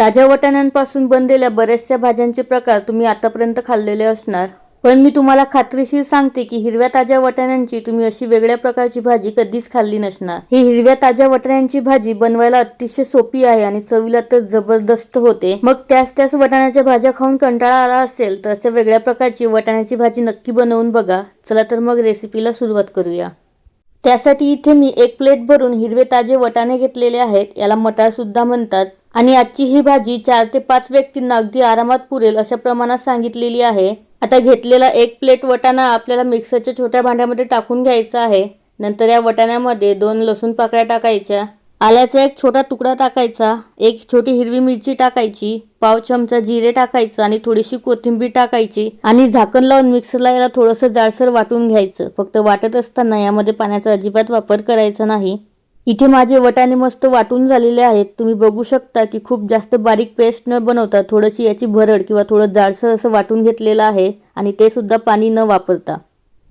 ताज्या वाटाण्यांपासून बनलेल्या बऱ्याचशा भाज्यांचे प्रकार तुम्ही आतापर्यंत खाल्लेले असणार. पण मी तुम्हाला खात्रीशीर सांगते की हिरव्या ताज्या वाटाण्यांची तुम्ही अशी वेगळ्या प्रकारची भाजी कधीच खाल्ली नसणार. ही हिरव्या ताज्या वाटाण्यांची भाजी बनवायला अतिशय सोपी आहे आणि चवीला तर जबरदस्त होते. मग त्याच त्याच वाटाण्याच्या भाज्या खाऊन कंटाळा आला असेल तर अशा वेगळ्या प्रकारची वाटाण्याची भाजी नक्की बनवून बघा. चला तर मग रेसिपीला सुरुवात करूया. त्यासाठी इथे मी एक प्लेट भरून हिरवे ताजे वटाणे घेतलेले आहेत. याला मटारसुद्धा म्हणतात. आणि आजची ही भाजी चार ते पाच व्यक्तींना अगदी आरामात पुरेल अशा प्रमाणात सांगितलेली आहे. आता घेतलेला एक प्लेट वटाणा आपल्याला मिक्सरच्या छोट्या भांड्यामध्ये टाकून घ्यायचा आहे. नंतर या वटाण्यामध्ये दोन लसूण पाकळ्या टाकायच्या. आल्याचा एक छोटा तुकडा टाकायचा एक छोटी हिरवी मिरची टाकायची पाव चमचा जिरे टाकायचं आणि थोडीशी कोथिंबीर टाकायची आणि झाकण लावून मिक्सरला याला थोडंसं जाडसर वाटून घ्यायचं. फक्त वाटत असताना यामध्ये पाण्याचा अजिबात वापर करायचा नाही. इथे माझे वटाणे मस्त वाटून झालेले आहेत. तुम्ही बघू शकता की खूप जास्त बारीक पेस्ट न बनवता थोडीशी याची भरड किंवा थोडं जाडसर असं वाटून घेतलेलं आहे आणि ते सुद्धा पाणी न वापरता.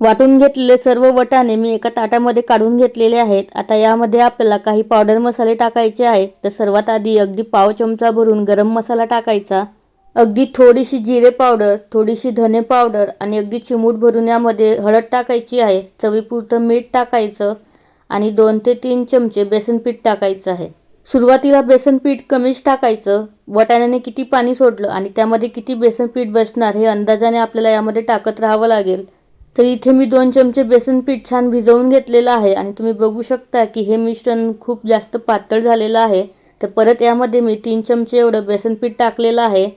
वाटून घेतलेले सर्व वटाणे मी एका ताटामध्ये काढून घेतलेले आहेत. आता यामध्ये आपल्याला काही पावडर मसाले टाकायचे आहेत. तर सर्वात आधी अगदी पाव चमचा भरून गरम मसाला टाकायचा. अगदी थोडीशी जिरे पावडर थोडीशी धने पावडर आणि अगदी चिमूट भरून यामध्ये हळद टाकायची आहे. चवीपुरतं मीठ टाकायचं आणि दोन ते तीन चमचे बेसन पीठ टाकायचं आहे. सुरुवातीला बेसन पीठ कमीच टाकायचं. वटाण्याने किती पाणी सोडलं आणि त्यामध्ये किती बेसन पीठ बसणार हे अंदाजाने आपल्याला यामध्ये टाकत राहावं लागेल. तर इथे मी दोन चमचे बेसन पीठ छान भिजवून घेतलेलं आहे आणि तुम्ही बघू शकता की हे मिश्रण खूप जास्त पातळ झालेलं आहे. तर परत यामध्ये मी तीन चमचे एवढं बेसन पीठ टाकलेलं आहे.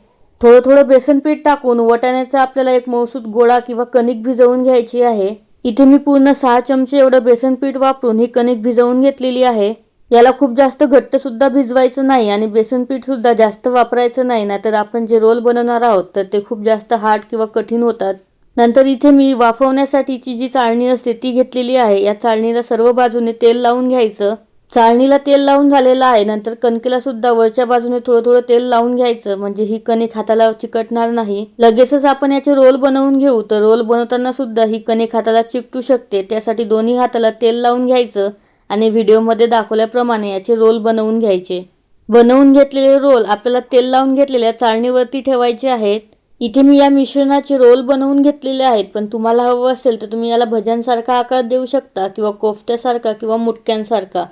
थोडं थोडं बेसन पीठ टाकून वटाण्याचा आपल्याला एक मौसूद गोळा किंवा कणिक भिजवून घ्यायची आहे. इथे मी पूर्ण सहा चमचे एवढं बेसन पीठ वापरून ही कणिक भिजवून घेतलेली आहे. याला खूप जास्त घट्टसुद्धा भिजवायचं नाही आणि बेसन पीठसुद्धा जास्त वापरायचं नाही नाहीतर आपण जे रोल बनवणार आहोत तर ते खूप जास्त हार्ड किंवा कठीण होतात. नंतर इथे मी वाफवण्यासाठीची जी चाळणी असते ती घेतलेली आहे. या चाळणीला सर्व बाजूने तेल लावून घ्यायचं. चाळणीला तेल लावून झालेलं आहे. नंतर कणकेला सुद्धा वरच्या बाजूने थोडं थोडं तेल लावून घ्यायचं. म्हणजे ही कणिक हाताला चिकटणार नाही. लगेचच आपण याचे रोल बनवून घेऊ. तर रोल बनवताना सुद्धा ही कणिक हाताला चिकटू शकते. त्यासाठी दोन्ही हाताला तेल लावून घ्यायचं आणि व्हिडिओमध्ये दाखवल्याप्रमाणे याचे रोल बनवून घ्यायचे. बनवून घेतलेले रोल आपल्याला तेल लावून घेतलेल्या चाळणीवरती ठेवायचे आहेत. इथे मी या मिश्रणाचे रोल बनवून घेतलेले आहेत पण तुम्हाला हवं असेल तर तुम्ही याला भज्यांसारखा आकार देऊ शकता किंवा कोफ्त्यासारखा किंवा मुटक्यांसारखा.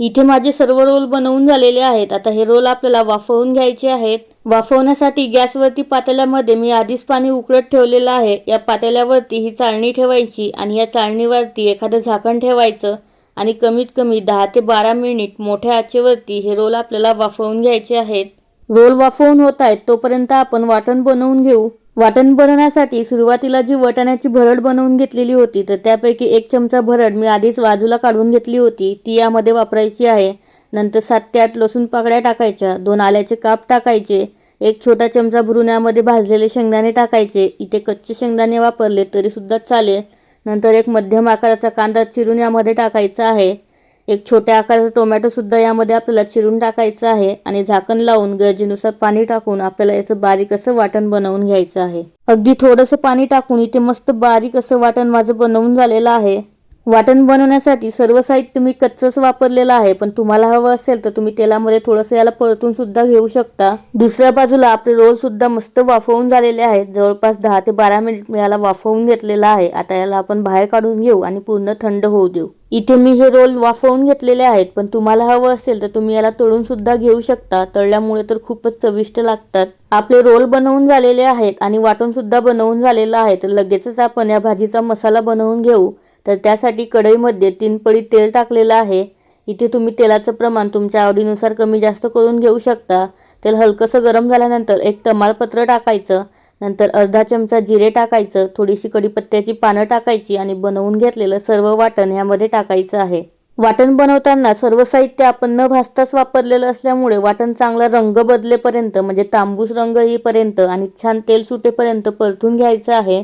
इथे माझे सर्व रोल बनवून झालेले आहेत. आता हे रोल आपल्याला वाफवून घ्यायचे आहेत. वाफवण्यासाठी गॅसवरती पातेल्यामध्ये मी आधीच पाणी उकळत ठेवलेलं आहे. या पातेल्यावरती ही चाळणी ठेवायची आणि या चाळणीवरती एखादं झाकण ठेवायचं आणि कमीत कमी दहा ते बारा मिनिट मोठ्या आचेवरती हे रोल आपल्याला वाफवून घ्यायचे आहेत. रोल वाफवून होत आहेत तोपर्यंत आपण वाटण बनवून घेऊ. वाटण बनवण्यासाठी सुरुवातीला जी वटाण्याची भरड बनवून घेतलेली होती तर त्यापैकी एक चमचा भरड मी आधीच बाजूला काढून घेतली होती. ती यामध्ये वापरायची आहे. नंतर सात ते आठ लसूण पाकळ्या टाकायच्या दोन आल्याचे काप टाकायचे एक छोटा चमचा भरून भाजलेले शेंगदाणे टाकायचे. इथे कच्चे शेंगदाणे वापरले तरीसुद्धा चालेल. नंतर एक मध्यम आकाराचा कांदा चिरून यामध्ये टाकायचा आहे. एक छोट्या आकाराचा टोमॅटो सुद्धा यामध्ये आपल्याला चिरून टाकायचं आहे आणि झाकण लावून गरजेनुसार पाणी टाकून आपल्याला याचं बारीक असं वाटण बनवून घ्यायचं आहे. अगदी थोडंसं पाणी टाकून इथे मस्त बारीक असं वाटण माझं बनवून झालेलं आहे. वाटण बनवण्यासाठी सर्व साहित्य मी कच्चंच वापरलेलं आहे पण तुम्हाला हवं असेल तर तुम्ही तेलामध्ये थोडंसं याला परतून सुद्धा घेऊ शकता. दुसऱ्या बाजूला आपले रोल सुद्धा मस्त वाफवून झालेले आहेत. जवळपास दहा ते बारा मिनिट मी याला वाफवून घेतलेला आहे. आता याला आपण बाहेर काढून घेऊ आणि पूर्ण थंड होऊ देऊ. इथे मी हे रोल वाफवून घेतलेले आहेत पण तुम्हाला हवं असेल तर तुम्ही याला तळून सुद्धा घेऊ शकता. तळल्यामुळे तर खूपच चविष्ट लागतात. आपले रोल बनवून झालेले आहेत आणि वाटून सुद्धा बनवून झालेलं आहे. तर लगेचच आपण या भाजीचा मसाला बनवून घेऊ. तर त्यासाठी कढईमध्ये तीनपडी तेल टाकलेलं आहे. इथे तुम्ही तेलाचं प्रमाण तुमच्या आवडीनुसार कमी जास्त करून घेऊ शकता. तेल हलकंसं गरम झाल्यानंतर एक तमालपत्र टाकायचं. नंतर अर्धा चमचा जिरे टाकायचं. थोडीशी कढीपत्त्याची पानं टाकायची आणि बनवून घेतलेलं सर्व वाटण यामध्ये टाकायचं आहे. वाटण बनवताना सर्व साहित्य आपण न भाजताच वापरलेलं असल्यामुळे वाटण चांगला रंग बदलेपर्यंत म्हणजे तांबूस रंग येईपर्यंत आणि छान तेल सुटेपर्यंत परतून घ्यायचं आहे.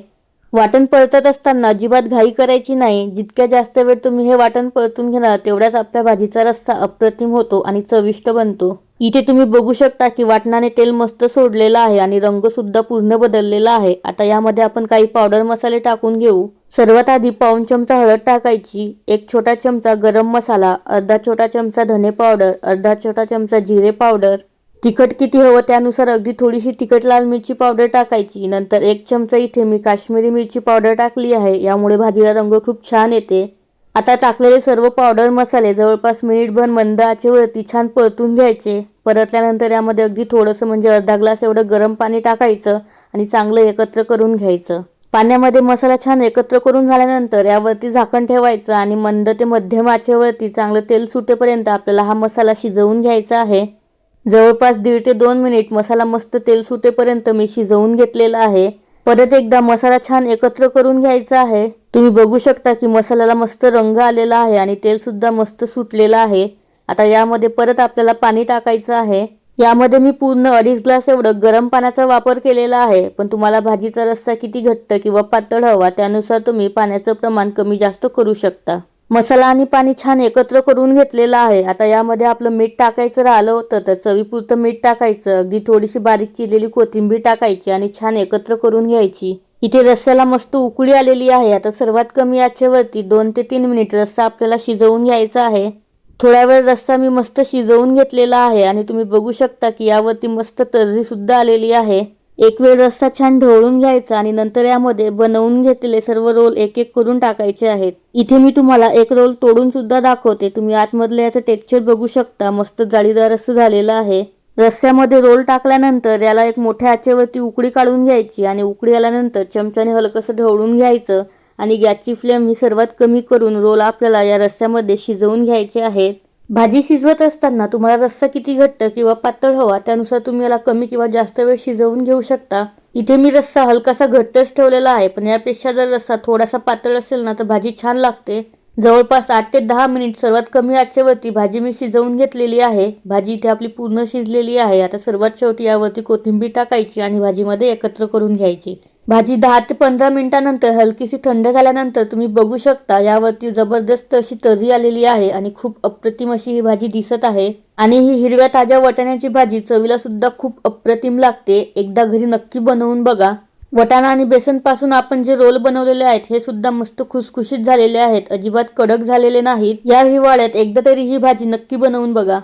वाटण परतत असताना अजिबात घाई करायची नाही. जितक्या जास्त वेळ तुम्ही हे वाटण परतून घेणार तेवढ्याच आपल्या भाजीचा रस्सा अप्रतिम होतो आणि चविष्ट बनतो. इथे तुम्ही बघू शकता की वाटणाने तेल मस्त सोडलेलं आहे आणि रंग सुद्धा पूर्ण बदललेला आहे. आता यामध्ये आपण काही पावडर मसाले टाकून घेऊ. सर्वात आधी पाऊन चमचा हळद टाकायची एक छोटा चमचा गरम मसाला अर्धा छोटा चमचा धने पावडर अर्धा छोटा चमचा जिरे पावडर तिखट किती हवं त्यानुसार अगदी थोडीशी तिखट लाल मिरची पावडर टाकायची. नंतर एक चमचा इथे मी काश्मीरी मिरची पावडर टाकली आहे. यामुळे भाजीला रंग खूप छान येते. आता टाकलेले सर्व पावडर मसाले जवळपास मिनिटभर मंद आचेवरती छान परतून घ्यायचे. परतल्यानंतर यामध्ये अगदी थोडंसं म्हणजे अर्धा ग्लास एवढं गरम पाणी टाकायचं आणि चांगलं एकत्र करून घ्यायचं. पाण्यामध्ये मसाला छान एकत्र करून झाल्यानंतर यावरती झाकण ठेवायचं आणि मंद ते मध्यम आचेवरती चांगलं तेल सुटेपर्यंत आपल्याला हा मसाला शिजवून घ्यायचा आहे. जवळपास दीड ते दोन मिनिट मसाला मस्त तेल सुटेपर्यंत मी शिजवून घेतलेला आहे. परत एकदा मसाला छान एकत्र करून घ्यायचा आहे. तुम्ही बघू शकता की मसाल्याला मस्त रंग आलेला आहे आणि तेल सुद्धा मस्त सुटलेलं आहे. आता यामध्ये परत आपल्याला पाणी टाकायचं आहे. यामध्ये मी पूर्ण अडीच ग्लास एवढं गरम पाण्याचा वापर केलेला आहे. पण तुम्हाला भाजीचा रस्सा किती घट्ट किंवा पातळ हवा त्यानुसार तुम्ही पाण्याचं प्रमाण कमी जास्त करू शकता. मसाला आणि पाणी छान एकत्र करून घेतलेलं आहे. आता यामध्ये आपलं मीठ टाकायचं राहिलं होतं तर चवीपुरतं मीठ टाकायचं. अगदी थोडीशी बारीक चिरलेली कोथिंबीर टाकायची आणि छान एकत्र करून घ्यायची. इथे रस्स्याला मस्त उकळी आलेली आहे. आता सर्वात कमी आचेवरती दोन ते तीन मिनिट रस्सा आपल्याला शिजवून घ्यायचा आहे. थोड्या वेळ रस्सा मी मस्त शिजवून घेतलेला आहे आणि तुम्ही बघू शकता की यावरती मस्त तर्री सुद्धा आलेली आहे. एक वेळ रस्सा छान ढवळून घ्यायचा आणि नंतर यामध्ये बनवून घेतलेले सर्व रोल एक एक करून टाकायचे आहेत. इथे मी तुम्हाला एक रोल तोडून सुद्धा दाखवते. तुम्ही आतमधलं याचं टेक्स्चर बघू शकता. मस्त जाळीदार असं झालेलं आहे. रस्स्यामध्ये रोल टाकल्यानंतर याला एक मोठ्या आचेवरती उकडी काढून घ्यायची आणि उकडी आल्यानंतर चमच्याने हलकंसं ढवळून घ्यायचं आणि गॅसची फ्लेम ही सर्वात कमी करून रोल आपल्याला या रस्स्यामध्ये शिजवून घ्यायचे आहेत. भाजी शिजवत असताना तुम्हाला रस्सा किती घट्ट किंवा पातळ हवा त्यानुसार तुम्ही याला कमी किंवा जास्त वेळ शिजवून घेऊ शकता. इथे मी रस्सा हलकासा घट्टच ठेवलेला आहे पण यापेक्षा जर रस्सा थोडासा पातळ असेल ना तर भाजी छान लागते. जवळपास आठ ते दहा मिनिट सर्वात कमी आचेवरती भाजी मी शिजवून घेतलेली आहे. भाजी इथे आपली पूर्ण शिजलेली आहे. आता सर्वात शेवटी यावरती कोथिंबीर टाकायची आणि भाजीमध्ये एकत्र करून घ्यायची. भाजी दहा ते पंधरा मिनिटानंतर हलकीशी थंड झाल्यानंतर तुम्ही बघू शकता यावरती जबरदस्त अशी तर्री आलेली आहे आणि खूप अप्रतिम अशी ही भाजी दिसत आहे. आणि ही हिरव्या ताज्या वटाण्याची भाजी चवीला सुद्धा खूप अप्रतिम लागते. एकदा घरी नक्की बनवून बघा. वटाणा आणि बेसनपासून आपण जे रोल बनवलेले आहेत हे सुद्धा मस्त खुसखुशीत झालेले आहेत अजिबात कडक झालेले नाहीत. या हिवाळ्यात एकदा तरी ही भाजी नक्की बनवून बघा.